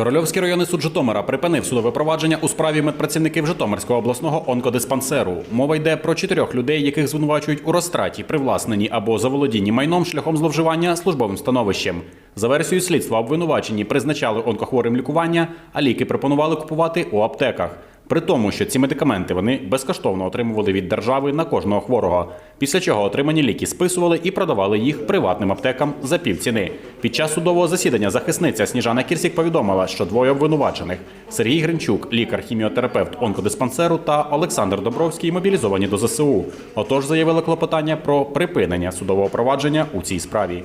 Корольовський районний суд Житомира припинив судове провадження у справі медпрацівників Житомирського обласного онкодиспансеру. Мова йде про чотирьох людей, яких звинувачують у розтраті, привласненні або заволодінні майном шляхом зловживання службовим становищем. За версією слідства, обвинувачені призначали онкохворим лікування, а ліки пропонували купувати у аптеках. При тому, що ці медикаменти вони безкоштовно отримували від держави на кожного хворого. Після чого отримані ліки списували і продавали їх приватним аптекам за півціни. Під час судового засідання захисниця Сніжана Кірсік повідомила, що двоє обвинувачених Сергій Гринчук, лікар-хіміотерапевт онкодиспансеру та Олександр Добровський мобілізовані до ЗСУ. Отож заявили клопотання про припинення судового провадження у цій справі.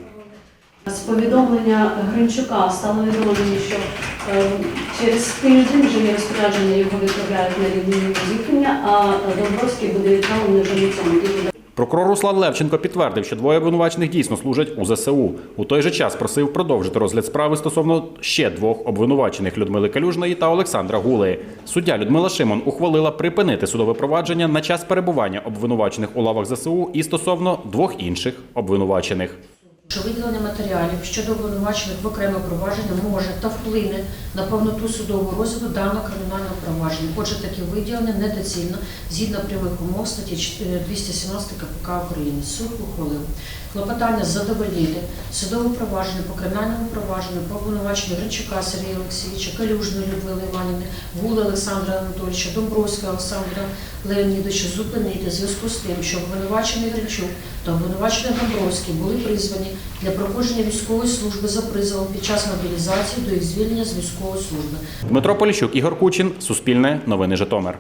З повідомлення Гринчука стало відомо що е, через тиждень вже розпорядження його відправляють на рівні зіткнення, а Добровський буде відправлений вже на цьому тижні. Прокурор Руслан Левченко підтвердив, що двоє обвинувачених дійсно служать у ЗСУ. У той же час просив продовжити розгляд справи стосовно ще двох обвинувачених Людмили Калюжної та Олександра Гули. Суддя Людмила Шимон ухвалила припинити судове провадження на час перебування обвинувачених у лавах ЗСУ і стосовно двох інших обвинувачених. Що виділення матеріалів щодо обвинувачених в окреме провадження може та вплине на повноту судового розгляду даного кримінального провадження. Отже, таке виділення недоцільно згідно прямих умов статті 217 КПК України. Суд ухвалив клопотання задовольнити судове провадження по кримінальному провадженню по обвинуваченню Гринчука Сергія Олексійовича, Калюжної Людмили Іванівни, Гули Олександра Анатолійовича, Домбровського Олександра Леонідовича зупинити в зв'язку з тим, що обвинувачений Гринчук та обвинувачений Домбровський були призвані для проходження військової служби за призовом під час мобілізації до їх звільнення з військової служби. Дмитро Поліщук, Ігор Кучин, Суспільне, Новини Житомир.